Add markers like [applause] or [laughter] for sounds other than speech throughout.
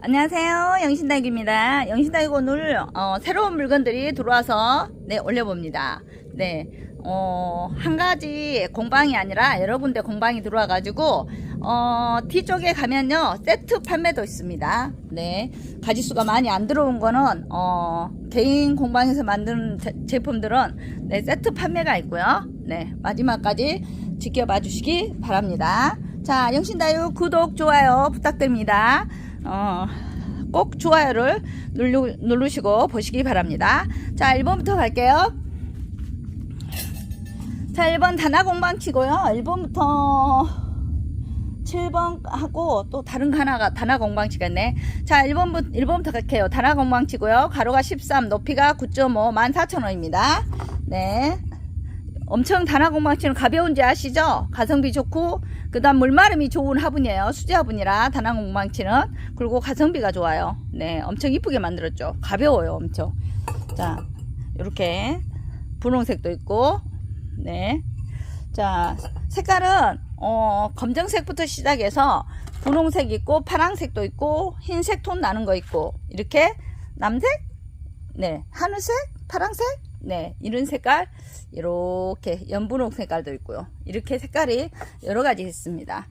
안녕하세요. 영신닭입니다. 영신닭이 오늘 어, 새로운 물건들이 들어와서 네, 올려봅니다. 네, 어, 한 가지 공방이 아니라 여러 군데 공방이 들어와 가지고 어, 뒤쪽에 가면요 세트 판매도 있습니다. 네, 가지수가 많이 안 들어온 거는 어, 개인 공방에서 만든 제, 제품들은 네, 세트 판매가 있고요. 네, 마지막까지 지켜봐 주시기 바랍니다. 자, 영신다육 구독, 좋아요 부탁드립니다. 어, 꼭 좋아요를 누르, 누르시고 보시기 바랍니다. 자, 1번부터 갈게요. 자, 1번 단화 공방 치고요. 1번부터 7번 하고 또 다른 거 하나가 단화 공방치겠네. 자, 1번부터 1번부터 갈게요. 단화 공방치고요. 가로가 13, 높이가 9.5, 14,000원입니다. 네. 엄청 단화 공방치는 가벼운지 아시죠? 가성비 좋고 그 다음 물마름이 좋은 화분이에요. 수제 화분이라 단화 공방치는 그리고 가성비가 좋아요. 네, 엄청 이쁘게 만들었죠. 가벼워요, 엄청. 자, 이렇게 분홍색도 있고, 네. 자, 색깔은 어, 검정색부터 시작해서 분홍색 있고 파란색도 있고 흰색 톤 나는 거 있고 이렇게 남색, 네, 하늘색, 파란색, 네, 이런 색깔 이렇게 연분홍 색깔도 있고요. 이렇게 색깔이 여러 가지 있습니다.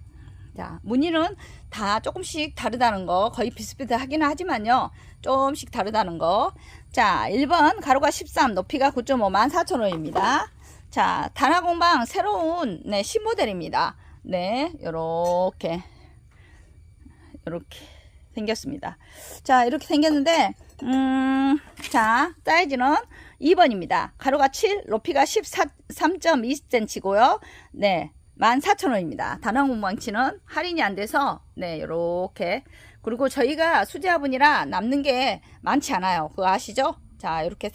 자, 무늬는 다 조금씩 다르다는 거 거의 비슷비슷하긴 하지만요. 조금씩 다르다는 거. 자, 1번 가로가 13, 높이가 9.5, 14,000원입니다. 자, 단화공방 새로운 네, 신모델입니다. 네, 요렇게 요렇게 생겼습니다. 자, 이렇게 생겼는데 음, 자, 사이즈는 2번입니다. 가로가 7, 높이가 13.2cm고요. 네. 14,000원입니다. 단황공방치는 할인이 안 돼서 네, 요렇게 그리고 저희가 수제화분이라 남는 게 많지 않아요. 그거 아시죠? 자, 이렇게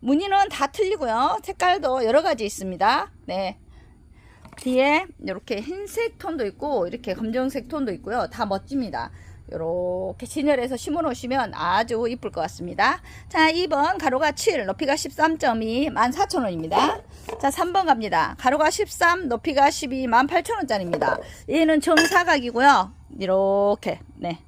무늬는 다 틀리고요. 색깔도 여러 가지 있습니다. 네. 뒤에 이렇게 흰색 톤도 있고 이렇게 검정색 톤도 있고요. 다 멋집니다. 이렇게 진열해서 심어 놓으시면 아주 이쁠 것 같습니다. 자, 2번 가로가 7, 높이가 13.2, 14,000원입니다. 자, 3번 갑니다. 가로가 13, 높이가 12, 18,000원짜리입니다. 얘는 정사각이고요. 이렇게, 네.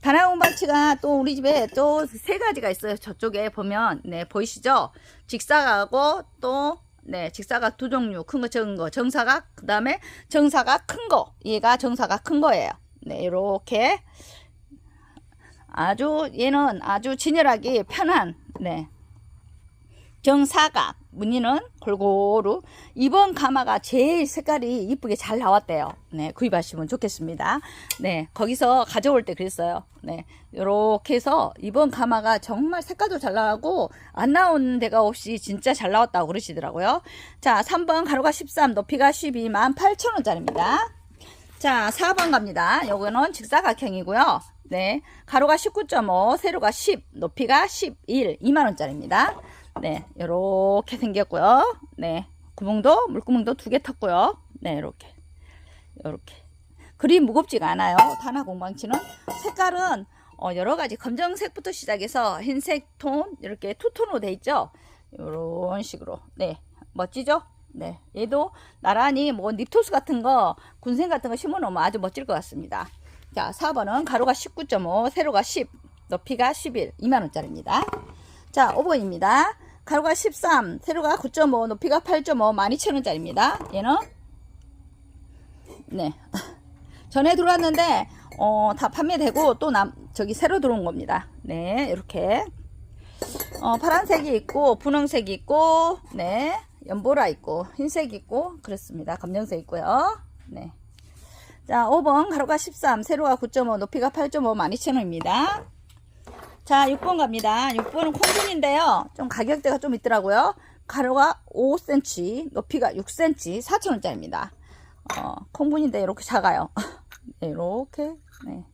다나공방치가 또 우리 집에 또 세 가지가 있어요. 저쪽에 보면, 네, 보이시죠? 직사각하고 또 네, 직사각 두 종류, 큰 거, 적은 거, 정사각, 그 다음에 정사각 큰 거, 얘가 정사각 큰 거예요. 네, 이렇게. 아주 얘는 아주 진열하기 편한, 네, 정사각 무늬는 골고루 2번 가마가 제일 색깔이 이쁘게 잘 나왔대요. 네, 구입하시면 좋겠습니다. 네, 거기서 가져올 때 그랬어요. 네, 요렇게 해서 2번 가마가 정말 색깔도 잘 나오고 안 나온 데가 없이 진짜 잘 나왔다고 그러시더라고요. 자, 3번 가로가 13, 높이가 12만 8천원짜리입니다. 자, 4번 갑니다. 요거는 직사각형이고요. 네, 가로가 19.5, 세로가 10, 높이가 11, 2만원짜리입니다. 네, 이렇게 생겼고요. 네, 구멍도 물구멍도 두개 텄고요. 네, 이렇게 이렇게 그리 무겁지가 않아요. 단화 공방치는 색깔은 어, 여러 가지 검정색부터 시작해서 흰색 톤 이렇게 투톤으로 돼 있죠. 이런 식으로 네 멋지죠? 네, 얘도 나란히 뭐 립토스 같은 거 군생 같은 거 심어 놓으면 아주 멋질 것 같습니다. 자, 4번은 가로가 19.5, 세로가 10, 높이가 11, 2만 원짜리입니다. 자, 5번입니다. 가로가 13, 세로가 9.5, 높이가 8.5, 12,000원짜리입니다. 얘는 네. [laughs] 전에 들어왔는데 어, 다 판매되고 또 남, 저기 새로 들어온 겁니다. 네, 이렇게 어, 파란색이 있고 분홍색이 있고 네, 연보라 있고 흰색 있고 그렇습니다. 검정색 있고요. 네. 자, 5번 가로가 13, 세로가 9.5, 높이가 8.5, 12,000원입니다. 자, 6번 갑니다. 6번은 콩분인데요. 좀 가격대가 좀 있더라고요. 가로가 5cm, 높이가 6cm, 4,000원짜리입니다. 어, 콩분인데 이렇게 작아요. [laughs] 네, 이렇게. 네.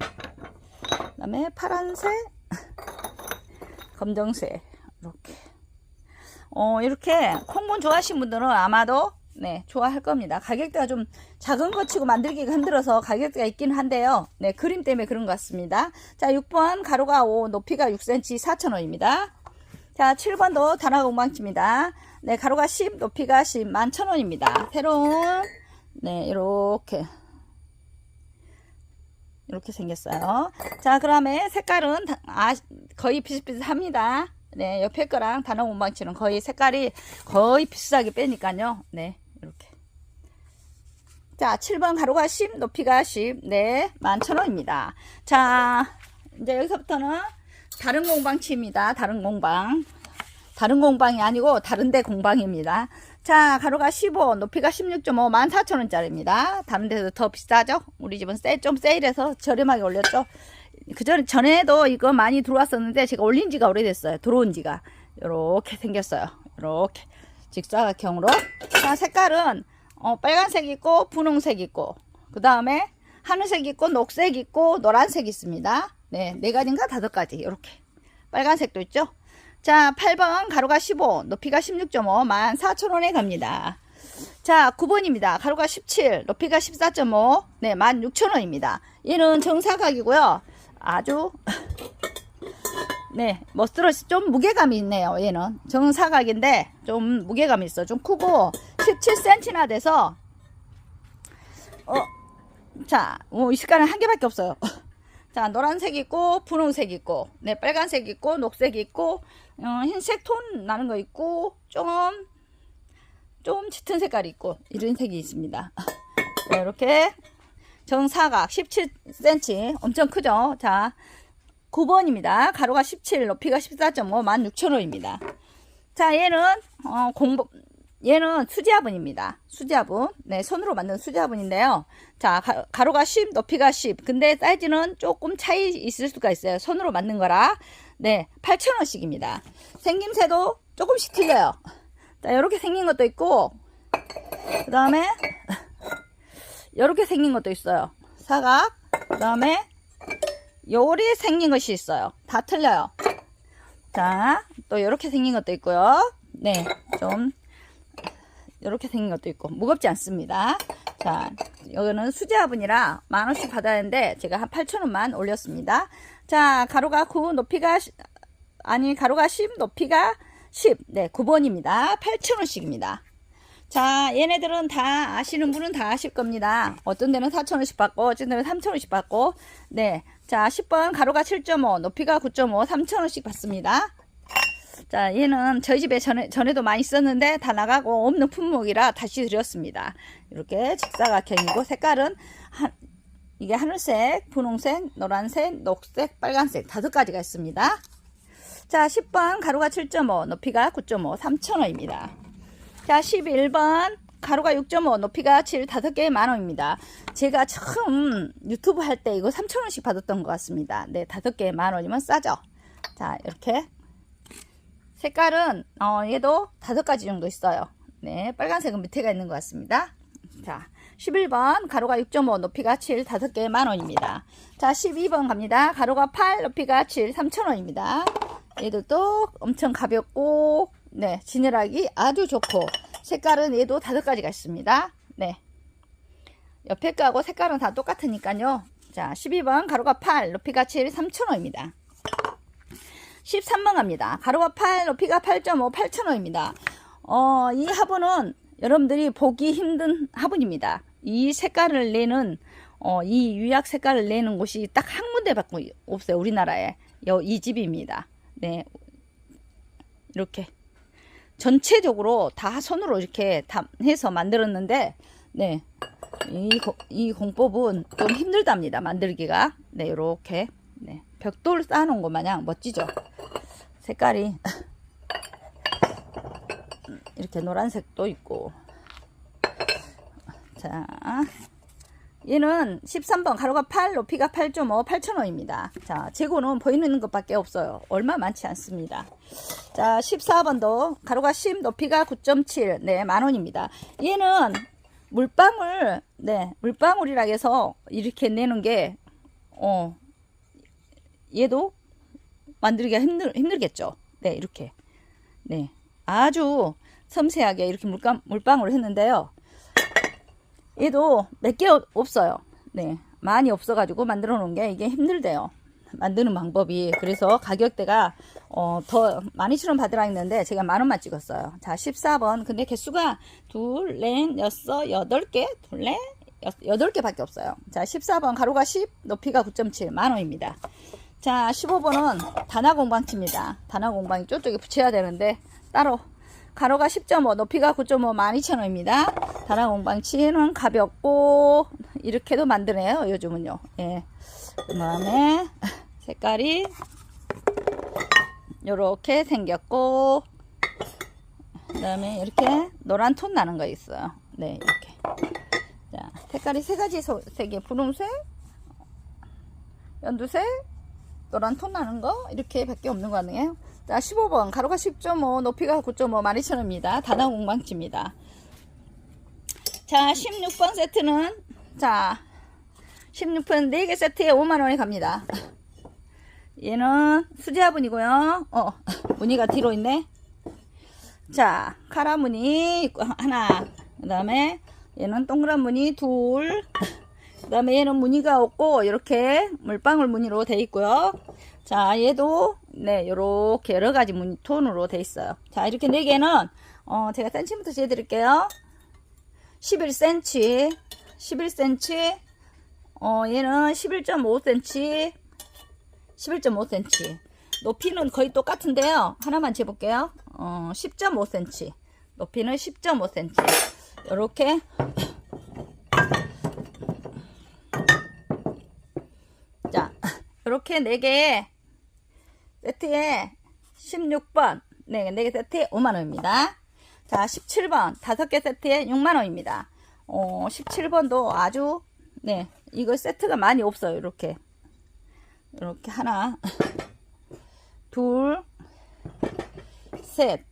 그 다음에 파란색, [laughs] 검정색, 이렇게. 어, 이렇게 콩분 좋아하시는 분들은 아마도 네, 좋아할 겁니다. 가격대가 좀 작은 거 치고 만들기가 힘들어서 가격대가 있긴 한데요. 네, 그림 때문에 그런 것 같습니다. 자, 6번 가로가 5, 높이가 6cm 4,000원입니다. 자, 7번도 단화 공방치입니다. 네, 가로가 10, 높이가 10, 11,000원입니다. 새로운, 네, 이렇게 이렇게 생겼어요. 자, 그다음에 색깔은 다- 아, 거의 비슷비슷합니다. 네, 옆에 거랑 단어 원방치는 거의 색깔이 거의 비슷하게 빼니까요. 네. 자, 7번 가로가 10, 높이가 10. 네, 11,000원입니다. 자, 이제 여기서부터는 다른 공방치입니다. 다른 공방. 다른 공방이 아니고 다른데 공방입니다. 자, 가로가 15, 높이가 16.5, 14,000원짜리입니다. 다른 데도 더 비싸죠? 우리 집은 세, 좀 세일해서 저렴하게 올렸죠? 그 전, 전에도 이거 많이 들어왔었는데 제가 올린 지가 오래됐어요. 들어온 지가. 이렇게 생겼어요. 이렇게. 직사각형으로. 자, 색깔은 어, 빨간색 있고 분홍색 있고 그 다음에 하늘색 있고 녹색 있고 노란색 있습니다. 네, 네 가지인가 다섯 가지 이렇게 빨간색도 있죠. 자, 8번 가로가 15, 높이가 16.5, 14,000원에 갑니다. 자, 9번입니다. 가로가 17, 높이가 14.5, 네, 16,000원입니다. 얘는 정사각이고요. 아주 네, 멋스러시 좀 무게감이 있네요. 얘는 정사각인데 좀 무게감이 있어. 좀 크고 17cm나 돼서 어, 자, 뭐, 이 색깔은 한 개밖에 없어요. [laughs] 자, 노란색 있고 분홍색 있고, 네, 빨간색 있고 녹색 있고, 어, 흰색 톤 나는 거 있고, 좀, 좀 짙은 색깔이 있고, 이런 색이 있습니다. [laughs] 네, 이렇게 정사각 17cm, 엄청 크죠? 자, 9번입니다. 가로가 17, 높이가 14.5, 16,000원입니다. 자, 얘는, 어, 공법, 얘는 수지화분입니다. 수지화분. 네, 손으로 만든 수지화분인데요. 자, 가, 가로가 10, 높이가 10. 근데 사이즈는 조금 차이 있을 수가 있어요. 손으로 만든 거라. 네, 8,000원씩입니다. 생김새도 조금씩 틀려요. 자, 이렇게 생긴 것도 있고, 그 다음에, 이렇게 생긴 것도 있어요. 사각, 그 다음에, 요리 생긴 것이 있어요. 다 틀려요. 자, 또 이렇게 생긴 것도 있고요. 네, 좀 이렇게 생긴 것도 있고 무겁지 않습니다. 자, 여기는 수제화분이라 만 원씩 받아야 하는데 제가 한 8천 원만 올렸습니다. 자, 가로가 9, 높이가 시- 아니 가로가 10, 높이가 10. 네, 9번입니다. 8천 원씩입니다. 자, 얘네들은 다 아시는 분은 다 아실 겁니다. 어떤 데는 4,000원씩 받고, 어떤 데는 3,000원씩 받고, 네. 자, 10번 가로가 7.5, 높이가 9.5, 3,000원씩 받습니다. 자, 얘는 저희 집에 전에, 전에도 많이 썼는데 다 나가고 없는 품목이라 다시 드렸습니다. 이렇게 직사각형이고, 색깔은 한, 이게 하늘색, 분홍색, 노란색, 녹색, 빨간색 다섯 가지가 있습니다. 자, 10번 가로가 7.5, 높이가 9.5, 3,000원입니다. 자, 11번 가로가 6.5, 높이가 7, 다섯 개에 만 원입니다. 제가 처음 유튜브 할 때 이거 3,000원씩 받았던 것 같습니다. 네, 다섯 개에 만 원이면 싸죠. 자, 이렇게 색깔은 어, 얘도 다섯 가지 정도 있어요. 네, 빨간색은 밑에가 있는 것 같습니다. 자, 11번 가로가 6.5, 높이가 7, 다섯 개에 만 원입니다. 자, 12번 갑니다. 가로가 8, 높이가 7, 3,000원입니다. 얘들도 엄청 가볍고 네, 지느러기 아주 좋고 색깔은 얘도 다섯 가지가 있습니다. 네. 옆에 거하고 색깔은 다 똑같으니까요. 자, 12번 가로가 8, 높이가 7, 3,000원입니다. 13번 갑니다. 가로가 8, 높이가 8.5, 8,000원입니다. 어, 이 화분은 여러분들이 보기 힘든 화분입니다. 이 색깔을 내는 어, 이 유약 색깔을 내는 곳이 딱 한 군데밖에 없어요. 우리나라에. 요, 이 집입니다. 네. 이렇게 전체적으로 다 손으로 이렇게 다 해서 만들었는데 네. 이, 고- 이 공법은 좀 힘들답니다. 만들기가. 네, 요렇게. 네. 벽돌 쌓아놓은 것 마냥 멋지죠? 색깔이. 이렇게 노란색도 있고. 자. 얘는 13번 가로가 8, 높이가 8.5, 8,000원입니다. 자, 재고는 보이는 것밖에 없어요. 얼마 많지 않습니다. 자, 14번도 가로가 10, 높이가 9.7, 네, 만원입니다. 얘는 물방울, 네, 물방울이라 해서 이렇게 내는 게, 어, 얘도 만들기가 힘들, 힘들겠죠. 네, 이렇게. 네, 아주 섬세하게 이렇게 물감, 물방울을 했는데요. 얘도 몇 개 없어요. 네, 많이 없어가지고 만들어 놓은 게 이게 힘들대요. 만드는 방법이 그래서 가격대가 어, 더 많이 출원 받으라 했는데 제가 만 원만 찍었어요. 자, 14번. 근데 개수가 둘, 넷, 여섯, 여덟 개, 둘, 넷, 8개 밖에 없어요. 자, 14번 가로가 10, 높이가 9.7 만원입니다. 자, 15번은 단화 공방치입니다. 단화 공방이 쪽쪽에 붙여야 되는데 따로 가로가 10.5, 높이가 9.5, 12,000원입니다. 단화 공방치는 가볍고 이렇게도 만드네요. 요즘은요. 예. 그 다음에 색깔이 요렇게 생겼고 그 다음에 이렇게 노란 톤 나는 거 있어요. 네, 이렇게. 자, 색깔이 세 가지 소- 색이 분홍색, 연두색, 노란 톤 나는 거 이렇게 밖에 없는 거 같네요. 자, 15번 가로가 10.5, 높이가 9.5, 12,000원입니다. 단화 공방치입니다. 자, 16번 세트는 자, 16번 4개 세트에 5만 원이 갑니다. 얘는 수제화분이고요. 어, 무늬가 뒤로 있네. 자, 카라 무늬 하나. 그 다음에 얘는 동그란 무늬 둘. 그 다음에 얘는 무늬가 없고 이렇게 물방울 무늬로 돼 있고요. 자, 얘도 네, 요렇게 여러 가지 무늬 톤으로 돼 있어요. 자, 이렇게 네 개는 어, 제가 센치부터 재어 드릴게요. 11cm, 11cm, 어, 얘는 11.5cm, 11.5cm. 높이는 거의 똑같은데요. 하나만 재볼게요. 어, 10.5cm. 높이는 10.5cm. 이렇게 자, 이렇게 4개 세트에 16번 네, 4개 세트에 5만원입니다. 자, 17번 5개 세트에 6만원입니다. 어, 17번도 아주 네, 이거 세트가 많이 없어요. 이렇게 이렇게 하나 둘 셋.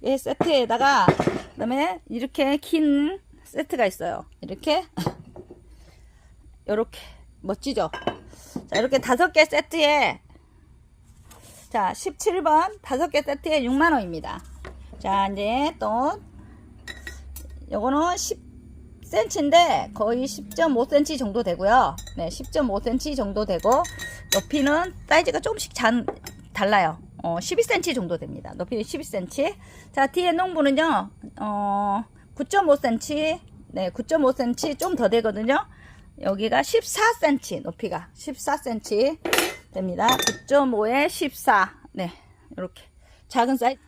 이 세트에다가 그 다음에 이렇게 긴 세트가 있어요. 이렇게 이렇게 멋지죠? 자, 이렇게 다섯 개 세트에 자, 17번 다섯 개 세트에 6만 원입니다. 자, 이제 또 요거는 10cm인데 거의 10.5cm 정도 되고요. 네, 10.5cm 정도 되고 높이는 사이즈가 조금씩 잔, 달라요. 어, 12cm 정도 됩니다. 높이 12cm. 자, 뒤에 농부는요, 어, 9.5cm, 네, 9.5cm 좀 더 되거든요. 여기가 14cm, 높이가 14cm 됩니다. 9.5에 14. 네, 이렇게 작은 사이즈.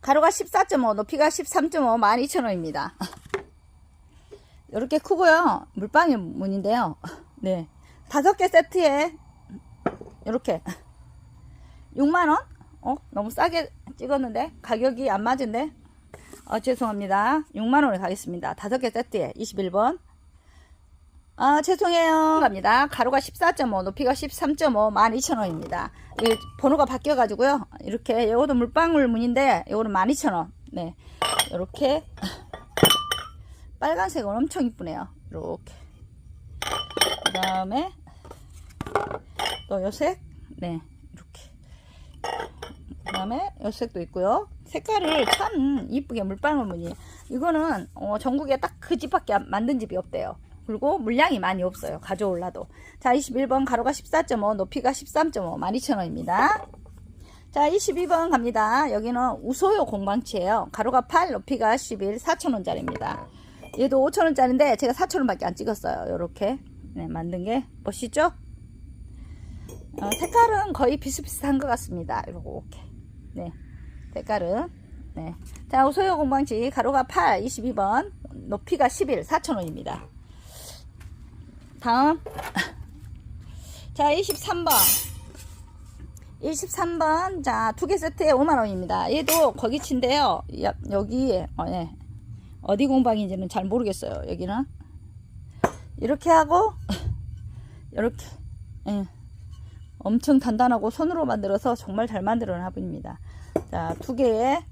가로가 14.5, 높이가 13.5, 12,000원입니다. 이렇게 크고요. 물방울 문인데요. 네. 다섯 개 세트에 이렇게 6만원? 어? 너무 싸게 찍었는데 가격이 안 맞은데 어, 죄송합니다. 6만원에 가겠습니다. 다섯 개 세트에 21번. 아 죄송해요. 갑니다. 가로가 14.5 높이가 13.5 12,000원입니다. 이 번호가 바뀌어 가지고요. 이렇게 이것도 물방울 문인데 이거는 12,000원. 네. 이렇게. 빨간색은 엄청 이쁘네요. 이렇게. 그 다음에 또 요색. 네. 이렇게 그 다음에 요 색도 있고요. 색깔을 참 이쁘게 물방울 무늬. 이거는 어, 전국에 딱 그 집밖에 안- 만든 집이 없대요. 그리고 물량이 많이 없어요. 가져올라도. 자 21번 가로가 14.5 높이가 13.5 12,000원입니다. 자 22번 갑니다. 여기는 우소요 공방치예요. 가로가 8 높이가 11 4,000원짜리입니다. 얘도 5,000원짜리인데 제가 4,000원 밖에 안 찍었어요. 요렇게. 네, 만든 게 멋있죠. 어, 색깔은 거의 비슷비슷한 것 같습니다. 이렇게. 네. 색깔은. 네. 자, 소요 공방지 가로가 8, 22번, 높이가 11, 4,000원입니다. 다음. [laughs] 자, 23번. 23번. 자, 두 개 세트에 5만원입니다. 얘도 거기치인데요. 여- 여기에, 어, 네. 어디 공방인지는 잘 모르겠어요. 여기는. 이렇게 하고, [laughs] 이렇게. 예. 엄청 단단하고 손으로 만들어서 정말 잘 만들어 놔 봅니다. 자, 두 개에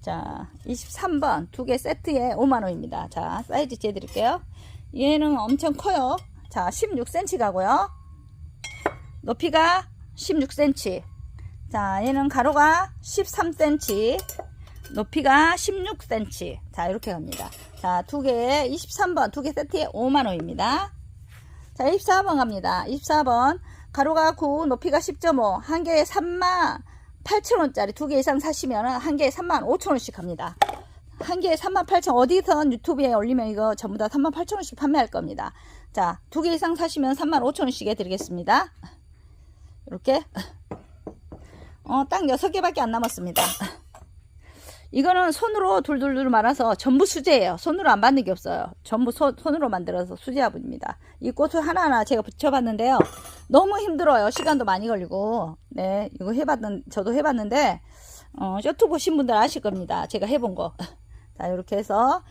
자, 23번 두 개 세트에 5만 원입니다. 자, 사이즈 재 드릴게요. 얘는 엄청 커요. 자, 16cm 가고요. 높이가 16cm. 자, 얘는 가로가 13cm. 높이가 16cm. 자, 이렇게 갑니다. 자, 두 개에 23번 두 개 세트에 5만 원입니다. 자, 24번 갑니다. 24번. 가로가 9, 높이가 10.5. 한 개에 3만 8천원짜리 두 개 이상 사시면 한 개에 3만 5천원씩 갑니다. 한 개에 38,000 어디선 유튜브에 올리면 이거 전부 다 38,000원씩 판매할 겁니다. 자, 두 개 이상 사시면 35,000원씩에 드리겠습니다. 이렇게 어, 딱 6개밖에 안 남았습니다. 이거는 손으로 둘둘둘 말아서 전부 수제예요. 손으로 안 받는 게 없어요. 전부 소- 손으로 만들어서 수제 화분입니다. 이 꽃을 하나하나 제가 붙여봤는데요. 너무 힘들어요. 시간도 많이 걸리고. 네, 이거 해봤는, 저도 해봤는데, 어, 쇼트 보신 분들 아실 겁니다. 제가 해본 거. [laughs] 자, 이렇게 해서,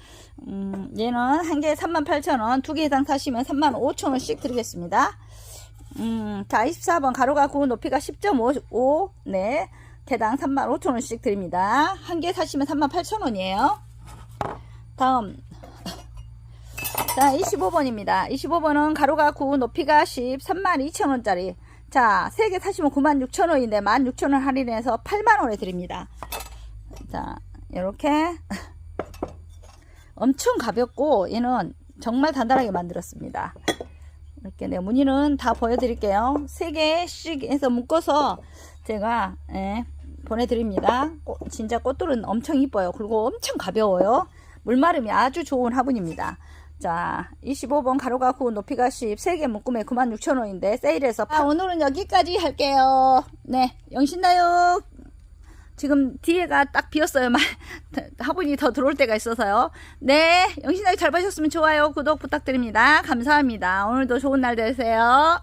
음, 얘는 한 개에 38,000원, 두 개 이상 사시면 35,000원씩 드리겠습니다. 음, 자, 24번 가로가 구 높이가 10.5, 네. 개당 35,000원씩 드립니다. 한 개 사시면 38,000원이에요. 다음. [laughs] 자, 25번입니다. 25번은 가로가 9, 높이가 10, 32,000원짜리. 자, 세개 사시면 96,000원인데 16,000원 할인해서 8만원에 드립니다. 자, 이렇게. [laughs] 엄청 가볍고, 얘는 정말 단단하게 만들었습니다. 이렇게 네, 무늬는 다 보여드릴게요. 세 개씩 해서 묶어서 제가 예, 보내드립니다. 꽃- 진짜 꽃들은 엄청 이뻐요. 그리고 엄청 가벼워요. 물마름이 아주 좋은 화분입니다. 자, 25번 가로가 9, 높이가 10, 3개 묶음에 96,000원인데 세일해서 아, 오늘은 여기까지 할게요. 네, 영신나요. 지금 뒤에가 딱 비었어요. 말- [laughs] 화분이 더 들어올 때가 있어서요. 네, 영신나요 잘 보셨으면 좋아요, 구독 부탁드립니다. 감사합니다. 오늘도 좋은 날 되세요.